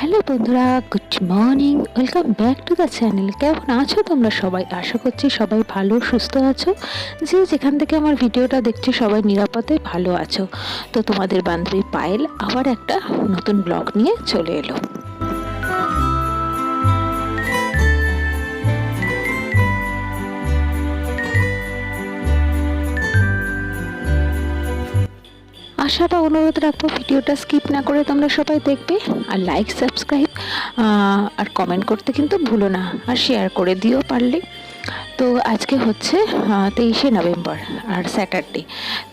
Hello বন্ধুরা good morning welcome back to the channel কেমন আছো তোমরা সবাই? আশা করছি সবাই ভালো, সুস্থ আছো। যে যেখান থেকে আমার ভিডিওটা দেখছি, সবাই নিরাপদে ভালো আছো। তো তোমাদের বান্ধবী পায়েল আবার একটা নতুন ব্লগ নিয়ে চলে এলো। আশা বা অনুরোধ রাখব ভিডিওটা স্কিপ না করে তোমরা সবাই দেখবে আর লাইক সাবস্ক্রাইব আর কমেন্ট করতে কিন্তু ভুলো না আর শেয়ার করে দিও পারলে। তো আজকে হচ্ছে তেইশে নভেম্বর আর স্যাটারডে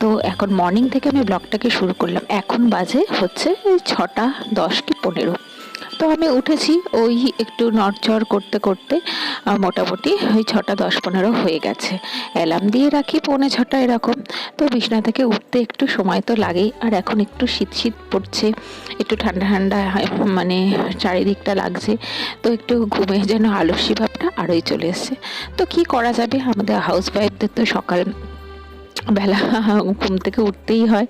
তো এখন মর্নিং থেকে আমি ব্লগটাকে শুরু করলাম। এখন বাজে হচ্ছে ছটা দশ কি পনেরো। তো আমি উঠেছি, ওই একটু নড়চড় করতে করতে মোটামুটি ওই ছটা দশ পনেরো হয়ে গেছে। অ্যালার্ম দিয়ে রাখি, পৌনে ছটা এরকম। তো বিছনা থেকে উঠতে একটু সময় তো লাগেই, আর এখন একটু শীত শীত পড়ছে, একটু ঠান্ডা ঠান্ডা মানে চারিদিকটা লাগছে। তো একটু ঘুমে যেন আলস্যি ভাবটা আরোই চলে এসছে। তো কি করা যাবে? আমাদের হাউস ওয়াইফদের তো সকাল বেলা ঘুম থেকে উঠতেই হয়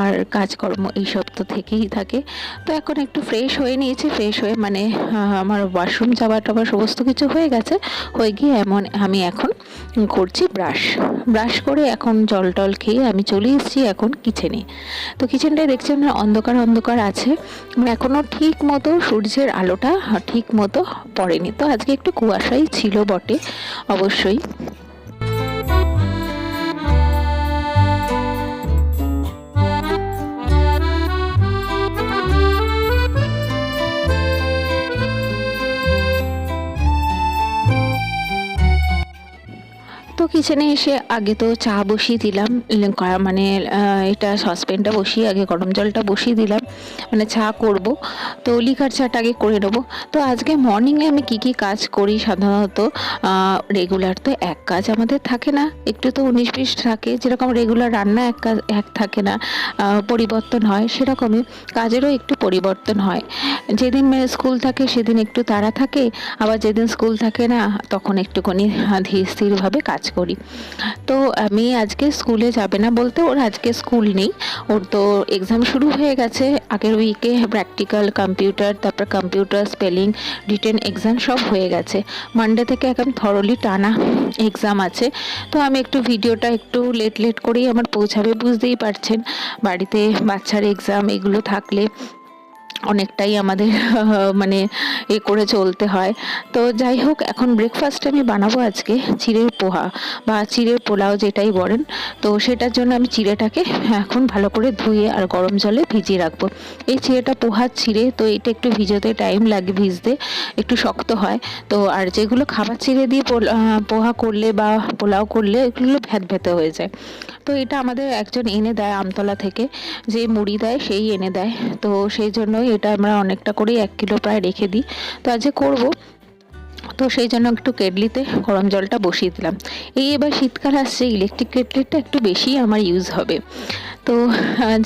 আর কাজকর্ম এইসব তো থেকেই থাকে। তো এখন একটু ফ্রেশ হয়ে নিয়েছি ফ্রেশ হয়ে মানে আমার ওয়াশরুম যাওয়া টাবার সমস্ত কিছু হয়ে গেছে, হয়ে গিয়ে এমন আমি এখন করছি ব্রাশ ব্রাশ করে এখন জল টল খেয়ে আমি চলে এসেছি এখন কিচেনে তো কিচেনটায় দেখছি আমার অন্ধকার অন্ধকার আছে। মানে এখনও ঠিক মতো সূর্যের আলোটা ঠিক মতো পড়েনি। তো আজকে একটু কুয়াশাই ছিল বটে, অবশ্যই। কিচেনে এসে আগে তো চা বসিয়ে দিলাম মানে এটা সসপ্যানটা বসিয়ে, আগে গরম জলটা বসিয়ে দিলাম মানে চা করব। তো লিকার চাটা আগে করে নেব। তো আজকে মর্নিংয়ে আমি কি কি কাজ করি? সাধারণত রেগুলার তো এক কাজ আমাদের থাকে না। একটু তো উনিশ বিশ থাকে, যেরকম রেগুলার রান্না এক কাজ, এক থাকে না পরিবর্তন হয়, সেরকমই কাজেরও একটু পরিবর্তন হয়। যেদিন মেয়ে স্কুল থাকে, সেদিন একটু তাড়া থাকে, আবার যেদিন স্কুল থাকে না, তখন একটুখানি ধীর স্থিরভাবে কাজ করি। তো আমি আজকে স্কুলে যাবে না বলতে, ওর আজকে স্কুল নেই। ওর তো এক্সাম শুরু হয়ে গেছে। আগের উইকে প্র্যাকটিক্যাল কম্পিউটার তারপর কম্পিউটার স্পেলিং রিটেন এক্সাম সব হয়ে গেছে। মানডে থেকে একদম থরলি টানা এক্সাম আছে। তো আমি একটু ভিডিওটা একটু লেট লেট করেই আমার পৌঁছাবে, বুঝতেই পারছেন। বাড়িতে বাচ্চার এক্সাম এগুলো থাকলে অনেকটাই আমাদের মানে এ করে চলতে হয়। তো যাই হোক, এখন ব্রেকফাস্ট আমি বানাবো আজকে চিড়ের পোহা বা চিড়ের পোলাও যেটাই বলেন। তো সেটার জন্য আমি চিড়েটাকে এখন ভালো করে ধুয়ে আর গরম জলে ভিজিয়ে রাখব। এই চিড়েটা পোহার চিড়ে, তো এটা একটু ভিজোতে টাইম লাগে ভিজতে, একটু শক্ত হয়। তো আর যেগুলো খাবার চিড়ে দিয়ে পোহা করলে বা পোলাও করলে, এগুলো ভ্যাত ভ্যাতে হয়ে যায়। তো এটা আমাদের একজন এনে দেয় আমতলা থেকে, যে মুড়ি দেয়, সেই এনে দেয়। তো সেই জন্যই এটা আমরা অনেকটা করেই এক কিলো প্রায় রেখে দিই। তো আজকে করব। তো সেই জন্য একটু কেটলিতে গরম জলটা বসিয়ে দিলাম। এই এবার শীতকাল আসছে ইলেকট্রিক কেটলিটা একটু বেশি আমার ইউজ হবে। তো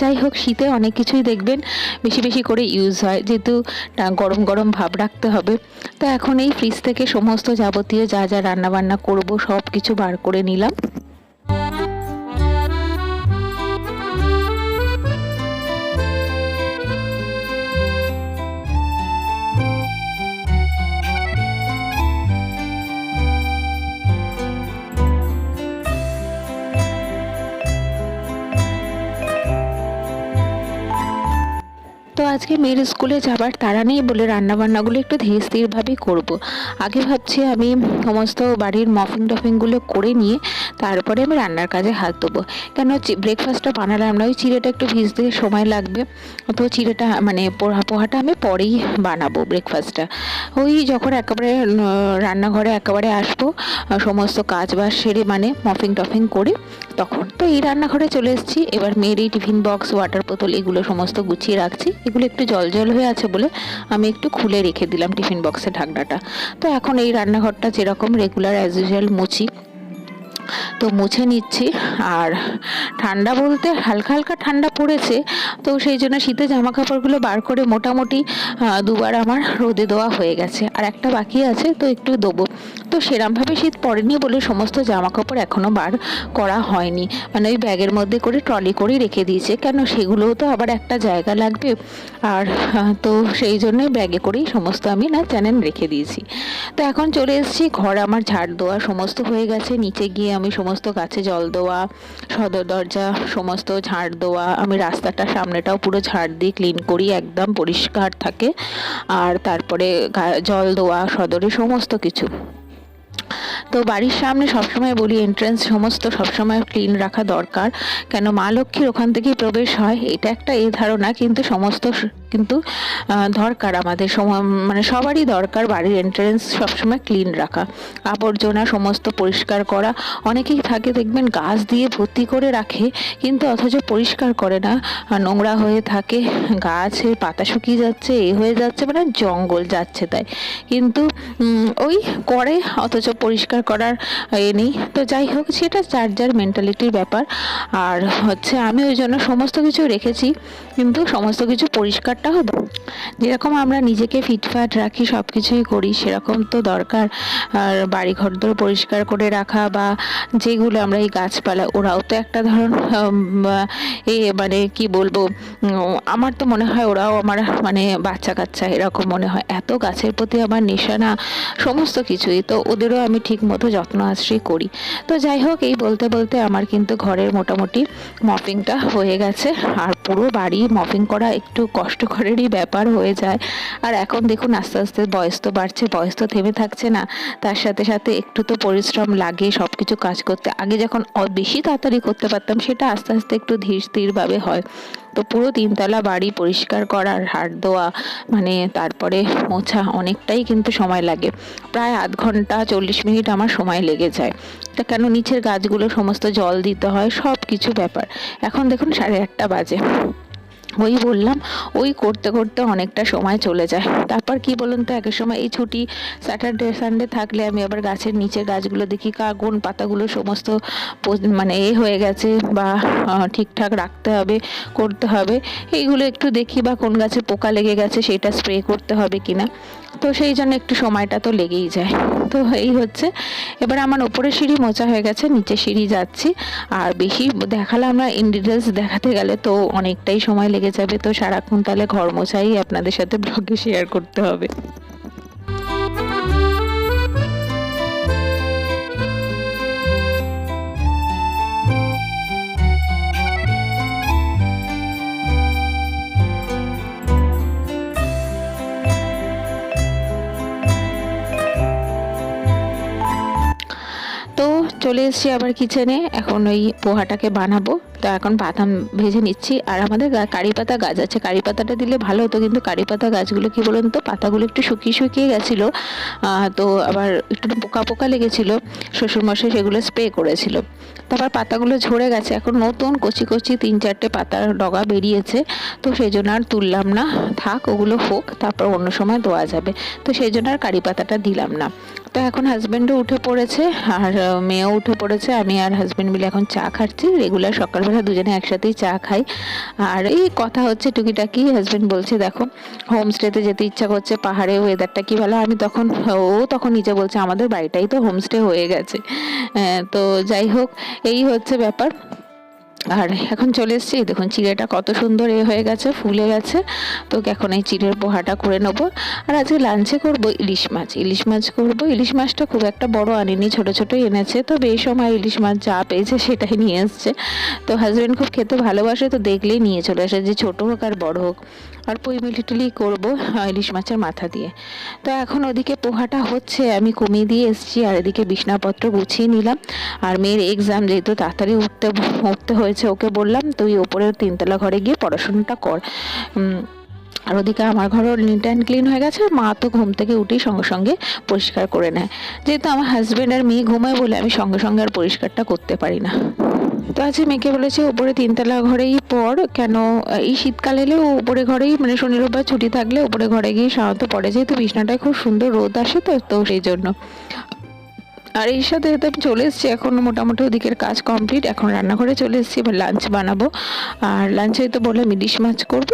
যাই হোক, শীতে অনেক কিছুই দেখবেন, বেশি বেশি করে ইউজ হয়। যেহেতু গরম গরম ভাব রাখতে হবে। তো এখন এই ফ্রিজ থেকে সমস্ত যাবতীয় যা যা রান্নাবান্না করব সব কিছু বার করে নিলাম। আজকে মেয়ের স্কুলে যাবার তারা নেই বলে রান্নাবান্নাগুলো একটু ধীরে স্থিরভাবেই করব। আগে ভাবছি আমি সমস্ত বাড়ির মফিং টফিংগুলো করে নিয়ে তারপরে আমি রান্নার কাজে হাত দেবো কেন ব্রেকফাস্টটা বানালাম না, ওই চিড়েটা একটু ভিজতে সময় লাগবে। তো চিড়েটা মানে পোহা, পোহাটা আমি পরেই বানাবো ব্রেকফাস্টটা ওই যখন একেবারে রান্নাঘরে একেবারে আসব সমস্ত কাজ বাজ সেরে মানে মফিং টফিং করে তখন। তো এই রান্নাঘরে চলে এসেছি। এবার মেয়ের এই টিফিন বক্স ওয়াটার বোতল এগুলো সমস্ত গুছিয়ে রাখছি। এগুলো একটু জল জল হয়ে আছে বলে আমি একটু খুলে রেখে দিলাম টিফিন বক্সের ঢাকনাটা। তো এখন এই রান্নাঘরটা যেরকম রেগুলার অ্যাজ ইউজুয়াল মুছি। তো মুছে নিচ্ছি। আর ঠান্ডা বলতে হালকা হালকা ঠান্ডা পড়েছে, তো সেই জন্য শীতে জামা কাপড়গুলো বার করে মোটামুটি দুবার আমার রোদে দেওয়া হয়ে গেছে। আর একটা বাকি আছে, তো একটু দেবো। তো সেরমভাবে শীত পড়েনি বলে সমস্ত জামা কাপড় এখনও বার করা হয়নি। মানে ওই ব্যাগের মধ্যে করে ট্রলি করেই রেখে দিয়েছে। কেন সেগুলোও তো আবার একটা জায়গা লাগবে। আর তো সেই জন্যে ব্যাগে করেই সমস্ত আমি না চ্যানেল রেখে দিয়েছি। তো এখন চলে এসেছি, ঘর আমার ঝাড় দেওয়া সমস্ত হয়ে গেছে। নিচে গিয়ে আমি সমস্ত গাছে জল দেওয়া, সদর দরজা সমস্ত ঝাড় দেওয়া, আমি রাস্তাটা সামনেটাও পুরো ঝাড় দিয়ে ক্লিন করি, একদম পরিষ্কার থাকে। আর তারপরে জল দেওয়া, সদরে সমস্ত কিছু। তো বাড়ির সামনে সবসময় বলি এন্ট্রান্স সমস্ত সবসময় ক্লিন রাখা দরকার। কেন মা লক্ষ্মীর ওখান থেকেই প্রবেশ হয়, এটা একটা এই ধারণা, কিন্তু সমস্ত কিন্তু দরকার আমাদের মানে সবারই দরকার বাড়ির এন্ট্রেন্স সবসময় ক্লিন রাখা। আবর্জনা সমস্ত পরিষ্কার করা। অনেকেই থাকে দেখবেন গাছ দিয়ে ভর্তি করে রাখে, কিন্তু অথচ পরিষ্কার করে না। নোংরা হয়ে থাকে গাছের পাতা শুকিয়ে যাচ্ছে, এ হয়ে যাচ্ছে মানে জঙ্গল যাচ্ছে তাই। কিন্তু ওই করে, অথচ পরিষ্কার করার এ নেই। তো যাই হোক, সেটা যার যার মেন্টালিটির ব্যাপার। আর হচ্ছে আমি ওই জন্য সমস্ত কিছু রেখেছি, কিন্তু সমস্ত কিছু পরিষ্কারটাও দ- যেরকম আমরা নিজেকে ফিটফাট রাখি সব কিছুই করি, সেরকম তো দরকার। আর বাড়ি ঘর দর পরিষ্কার করে রাখা বা যেগুলো আমরা এই গাছপালা, ওরাও তো একটা ধরন এ মানে কি বলব আমার তো মনে হয় ওরাও আমার মানে বাচ্চা কাচ্চা, এরকম মনে হয়। এত গাছের প্রতি আমার নেশা না সমস্ত কিছুই, তো ওদেরও আমি ঠিক মতো যত্ন আশ্রয় করি। তো যাই হোক, এই বলতে বলতে আমার কিন্তু ঘরের মোটামুটি মপিংটা হয়ে গেছে। আর পুরো বাড়ি মপিং করা একটু কষ্টকরেরই ব্যাপার। হয়ে যায়। আর এখন দেখুন, আস্তে আস্তে বয়স তো বাড়ছে, বয়স তো থেমে থাকছে না। তার সাথে সাথে একটু তো পরিশ্রম লাগে সব কিছু কাজ করতে। আগে যখন বেশি তাড়াতাড়ি করতে পারতাম, সেটা আস্তে আস্তে একটু ধীর স্থিরভাবে হয়। তো পুরো তিনতলা বাড়ি পরিষ্কার করার হাট দেওয়া মানে তারপরে মোছা, অনেকটাই কিন্তু সময় লাগে। প্রায় আধ ঘণ্টা, চল্লিশ মিনিট আমার সময় লেগে যায়। তা কেন নিচের গাছগুলো সমস্ত জল দিতে হয়? সব কিছু ব্যাপার। এখন দেখুন, সাড়ে আটটা বাজে। ওই বললাম, ওই করতে করতে অনেকটা সময় চলে যায়। তারপর কি বলুন তো একের সময় এই ছুটি স্যাটারডে সানডে থাকলে আমি আবার গাছের নিচে গাছগুলো দেখি কাগুন পাতাগুলো সমস্ত মানে এ হয়ে গেছে বা ঠিকঠাক রাখতে হবে, করতে হবে। এইগুলো একটু দেখি বা কোন গাছে পোকা লেগে গেছে সেটা স্প্রে করতে হবে কিনা। তো সেই জন্য একটু সময়টা তো লেগেই যায়। তো এই হচ্ছে, এবার আমার ওপরে সিঁড়ি মোচা হয়ে গেছে নিচে সিঁড়ি যাচ্ছি। আর বেশি দেখালে আমরা ইন ডিটেলস দেখাতে গেলে তো অনেকটাই সময় লেগে যাবে। তো সারাক্ষণ তাহলে ঘর মোছাই আপনাদের সাথে ব্লগে শেয়ার করতে হবে। তো চলে এসেছি আবার কিচেনে এখন ওই পোহাটাকে বানাবো। তো এখন বাদাম ভেজে নিচ্ছি। আর আমাদের কারি পাতা গাছ আছে। কারি পাতাটা দিলে ভালো হতো। কিন্তু কারি পাতা গাছগুলো কি বলুন তো, পাতাগুলো একটু শুকিয়ে শুকিয়ে গেছিল। তো আবার একটু পোকা পোকা লেগেছিলো। শ্বশুরমশাই সেগুলো স্প্রে করেছিল। তারপর পাতাগুলো ঝরে গেছে। এখন নতুন কচি কচি তিন চারটে পাতার ডগা বেরিয়েছে। তো সেই জন্য আর তুললাম না। থাক, ওগুলো হোক। তারপর অন্য সময় দেওয়া যাবে। তো সেই জন্য আর কারি পাতাটা দিলাম না। তো এখন হাজব্যান্ডও উঠে পড়েছে, আর মেয়েও উঠে পড়েছে। আমি আর হাজব্যান্ড মিলে এখন চা খাচ্ছি রেগুলার সকালবেলা দুজনে একসাথেই চা খাই। আর এই কথা হচ্ছে টুকিটাকি হাজব্যান্ড বলছে, দেখো হোমস্টেতে যেতে ইচ্ছা করছে, পাহাড়ে ওয়েদারটা কি ভালো? আমি তখন, ও তখন নিজে বলছে, আমাদের বাড়িটাই তো হোমস্টে হয়ে গেছে। তো যাই হোক, এই হচ্ছে ব্যাপার। আর এখন চলে এসছি দেখুন চিড়েটা কত সুন্দর এ হয়ে গেছে, ফুলে গেছে। তো এখন এই চিড়ের পোহাটা করে নেব। আর আজকে লাঞ্চে করব ইলিশ মাছ। ইলিশ মাছ করব। ইলিশ মাছটা খুব একটা বড় আনিনি, ছোট ছোট এনেছে। তো বেসময় সময় ইলিশ মাছ যা পেয়েছে সেটাই নিয়ে এসছে। তো হাজব্যান্ড খুব খেতে ভালোবাসে, তো দেখলেই নিয়ে চলে আসে, যে ছোট হোক আর বড় হোক। আর পই মিলিটুলি করব ইলিশ মাছের মাথা দিয়ে। তো এখন ওদিকে পোহাটা হচ্ছে, আমি কমিয়ে দিয়ে এসেছি, আর এদিকে বিছনাপত্র গুছিয়ে নিলাম। আর মেয়ের এক্সাম যেহেতু তাড়াতাড়ি উঠতে উঠতে হয়েছে, ওকে বললাম, তুই ওপরের তিনতলা ঘরে গিয়ে পড়াশোনাটা কর। আর ওদিকে আমার ঘরও নিট অ্যান্ড ক্লিন হয়ে গেছে। মা তো ঘুম থেকে উঠেই সঙ্গে সঙ্গে পরিষ্কার করে নেয়। যেহেতু আমার হাজব্যান্ড আর মেয়ে ঘুমায় বলে আমি সঙ্গে সঙ্গে আর পরিষ্কারটা করতে পারি না। তো আজকে মেয়েকে বলেছে, উপরে তিনতলা ঘরেই পর কেন, এই শীতকাল এলে ও উপরে ঘরেই মানে শনি, রোববার ছুটি থাকলে উপরে ঘরে গিয়ে সাধারণত পড়ে। যেহেতু বিছনাটায় খুব সুন্দর রোদ আসে তো তো সেই জন্য। আর এই সাথে সাথে আমি চলে এসেছি। এখন মোটামুটি ওদিকের কাজ কমপ্লিট এখন রান্নাঘরে চলে এসেছি, এবার লাঞ্চ বানাবো। আর লাঞ্চে তো বললাম ইলিশ মাছ করব।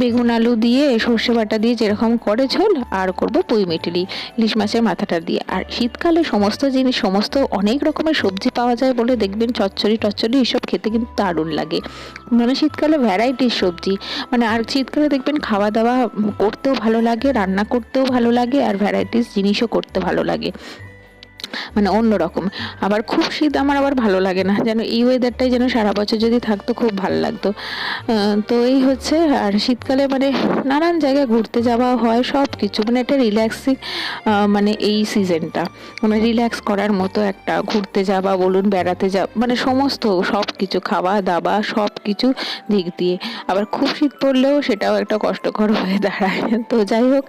বেগুন আলু দিয়ে, সর্ষে বাটা দিয়ে যেরকম করে ঝোল, আর করব পুঁই মিটিলি ইলিশ মাছের মাথাটা দিয়ে। আর শীতকালে সমস্ত জিনিস, সমস্ত অনেক রকমের সবজি পাওয়া যায় বলে দেখবেন চচ্চড়ি, টচ্চড়ি, এসব খেতে কিন্তু দারুণ লাগে। মানে শীতকালে ভ্যারাইটির সবজি। মানে আর শীতকালে দেখবেন খাওয়া দাওয়া করতেও ভালো লাগে, রান্না করতেও ভালো লাগে, আর ভ্যারাইটিস জিনিসও করতে ভালো লাগে। মানে অন্যরকম আবার খুব শীত, আমার আবার ভালো লাগে না। যেন এই ওয়েদারটাই যেন সারা বছর যদি থাকতো, খুব ভালো লাগতো। তো এই হচ্ছে, আর শীতকালে মানে নানান জায়গায় ঘুরতে যাওয়া হয় সব কিছু মানে একটা রিল্যাক্সিং মানে এই সিজনটা মানে রিল্যাক্স করার মতো একটা ঘুরতে যাওয়া বলুন, বেড়াতে যা মানে সমস্ত সব কিছু খাওয়া দাওয়া সব কিছু দিক দিয়ে। আবার খুব শীত পড়লেও সেটাও একটা কষ্টকর হয়ে দাঁড়ায় তো যাই হোক,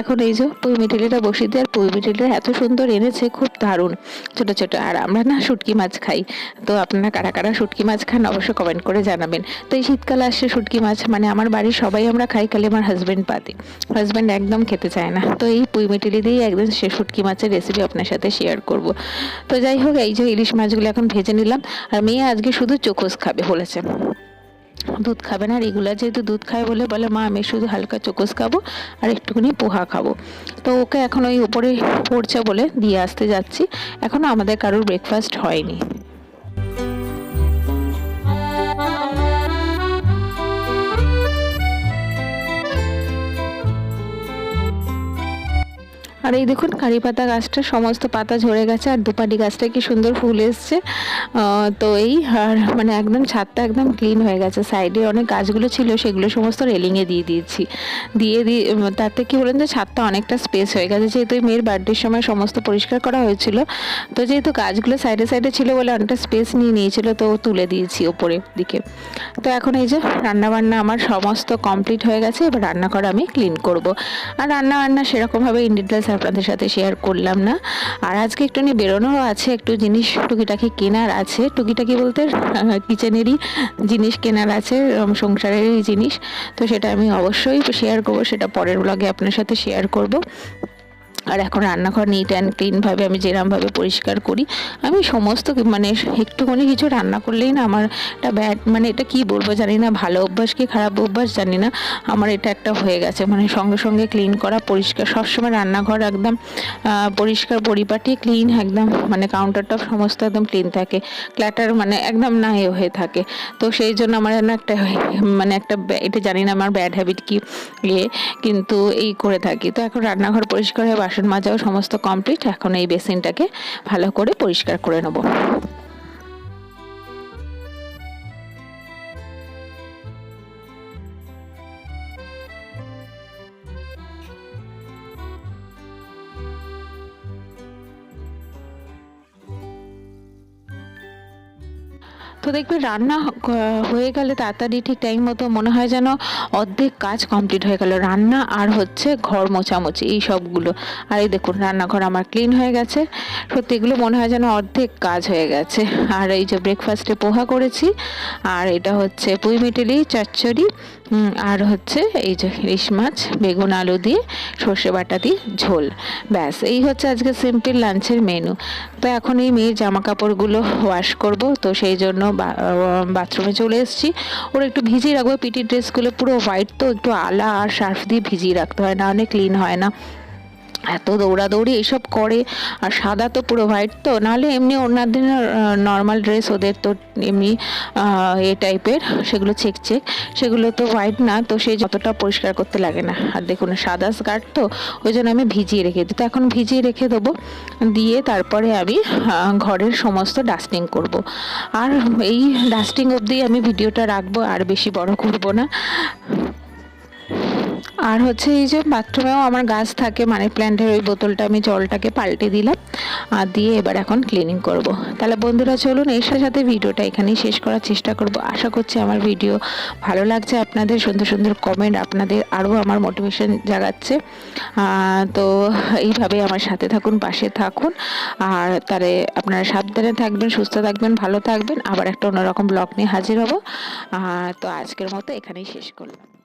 এখন এই যে পুঁই মিটিলিটা বসিয়ে দিয়ে আর পুঁই মিটিলিটা এত সুন্দর এনেছে, খুব দারুণ। ছোটো ছোটো। আর আমরা না শুটকি মাছ খাই। তো আপনারা কারা কারা শুটকি মাছ খান অবশ্যই কমেন্ট করে জানাবেন। তো এই শীতকালে আসছে শুটকি মাছ মানে আমার বাড়ির সবাই আমরা খাই, খালি আমার হাজব্যান্ড পাতি। হাজব্যান্ড একদম খেতে চায় না। তো এই পুঁই মিটিলি দিয়েই একদম সে শুটকি মাছের রেসিপি আপনার সাথে শেয়ার করব। তো যাই হোক, এই যে ইলিশ মাছগুলো এখন ভেজে নিলাম। আর মেয়ে আজকে শুধু চোখোস খাবে বলেছে। দুধ খাবে না। রেগুলার যেহেতু দুধ খায় বলে বলে, মা, আমি শুধু হালকা চোকস খাব আর একটুখানি পোহা খাব। তো ওকে এখন ওই উপরে পড়ছে বলে দিয়ে আসতে যাচ্ছি। এখনও আমাদের কারোর ব্রেকফাস্ট হয়নি। আর এই দেখুন কারি পাতা গাছটা, সমস্ত পাতা ঝরে গেছে আর দুপাটি গাছটা কি সুন্দর ফুল এসছে। তো এই আর মানে একদম ছাদটা একদম ক্লিন হয়ে গেছে। সাইডে অনেক গাছগুলো ছিল, সেগুলো সমস্ত রেলিংয়ে দিয়ে দিয়েছি। দিয়ে দিয়ে তাতে কি বলেন যে ছাদটা অনেকটা স্পেস হয়ে গেছে। যেহেতু মেয়ের বার্থডের সময় সমস্ত পরিষ্কার করা হয়েছিল, তো যেহেতু গাছগুলো সাইডে সাইডে ছিল বলে অনেকটা স্পেস নিয়ে নিয়েছিল, তো তুলে দিয়েছি ওপরের দিকে। তো এখন এই যে রান্নাবান্না আমার সমস্ত কমপ্লিট হয়ে গেছে, এবার রান্না করা আমি ক্লিন করব। আর রান্না বান্না সেরকমভাবে ইন ডিটেলস আপনাদের সাথে শেয়ার করলাম না। আর আজকে একটুখানি বেরোনোরও আছে, একটু জিনিস টুকিটাকি কেনার আছে। টুকিটাকি বলতে কিচেনেরই জিনিস কেনার আছে সংসারেরই জিনিস। তো সেটা আমি অবশ্যই শেয়ার করব, সেটা পরের ব্লগে আপনার সাথে শেয়ার করব। আর এখন রান্নাঘর নিট অ্যান্ড ক্লিনভাবে আমি যেরমভাবে পরিষ্কার করি, আমি সমস্ত মানে একটুখানি কিছু রান্না করলেই না আমার একটা ব্যাড মানে এটা কি বলব জানি না, ভালো অভ্যাস কি খারাপ অভ্যাস জানি না, আমার এটা একটা হয়ে গেছে। মানে সঙ্গে সঙ্গে ক্লিন করা, পরিষ্কার, সবসময় রান্নাঘর একদম পরিষ্কার পরিপাটি ক্লিন একদম মানে কাউন্টার টপ সমস্ত একদম ক্লিন থাকে ক্ল্যাটার মানে একদম না এ হয়ে থাকে। তো সেই জন্য আমার যেন একটা মানে একটা এটা জানি না আমার ব্যাড হ্যাবিট কি ইয়ে কিন্তু এই করে থাকি। তো এখন রান্নাঘর পরিষ্কার হয়ে বাসন মাজাও সমস্ত কমপ্লিট এখন এই বেসিনটাকে ভালো করে পরিষ্কার করে নেব। তো দেখবে রান্না হয়ে গেলে তাড়াতাড়ি ঠিক টাইম মতো মনে হয় যেন অর্ধেক কাজ কমপ্লিট হয়ে গেল। রান্না আর হচ্ছে ঘর মোছামুছি, এই সবগুলো। আর এই দেখুন, রান্নাঘর আমার ক্লিন হয়ে গেছে। সত্যি এগুলো মনে হয় যেন অর্ধেক কাজ হয়ে গেছে। আর এই যে ব্রেকফাস্টে পোহা করেছি, আর এটা হচ্ছে পুঁই মিটেলি চচ্চড়ি আর হচ্ছে এই যে ইলিশ মাছ, বেগুন আলু দিয়ে সর্ষে বাটা দিয়ে ঝোল। ব্যাস, এই হচ্ছে আজকে সিম্পল লাঞ্চের মেনু তো এখন এই মেয়ের জামা কাপড়গুলো ওয়াশ করব, তো সেই জন্য বাথরুমে চলে এসেছি। ওর একটু ভিজিয়ে রাখব পিটি ড্রেসগুলো পুরো হোয়াইট তো, একটু আলা আর সার্ফ দিয়ে ভিজিয়ে রাখতে হয় না, অনেক ক্লিন হয় না। এত দৌড়াদৌড়ি এইসব করে, আর সাদা তো পুরো হোয়াইট তো, নাহলে এমনি অন্যার দিনের নর্মাল ড্রেস ওদের তো এমনি এ টাইপের সেগুলো চেক চেক সেগুলো তো হোয়াইট না, তো সেই যতটা পরিষ্কার করতে লাগে না। আর দেখুন, সাদা স্কার্ট তো, ওই জন্য আমি ভিজিয়ে রেখে দিই। তো এখন ভিজিয়ে রেখে দেবো, দিয়ে তারপরে আমি ঘরের সমস্ত ডাস্টিং করব। আর এই ডাস্টিং অবধি আমি ভিডিওটা রাখব, আর বেশি বড় করব না। আর হচ্ছে এই যে বাথরুমেও আমার গাছ থাকে মানে প্ল্যান্টের ওই বোতলটা আমি জলটাকে পাল্টে দিলাম আর দিয়ে এবার এখন ক্লিনিং করব। তাহলে বন্ধুরা চলুন, এর সাথে ভিডিওটা এখানেই শেষ করার চেষ্টা করব। আশা করছি আমার ভিডিও ভালো লাগছে আপনাদের, সুন্দর সুন্দর কমেন্ট আপনাদের আরও আমার মোটিভেশন জাগাচ্ছে। তো এইভাবে আমার সাথে থাকুন, পাশে থাকুন। আর তাহলে আপনারা সাবধানে থাকবেন, সুস্থ থাকবেন, ভালো থাকবেন। আবার একটা অন্যরকম ব্লগ নিয়ে হাজির হব। তো আজকের মতো এখানেই শেষ করলাম।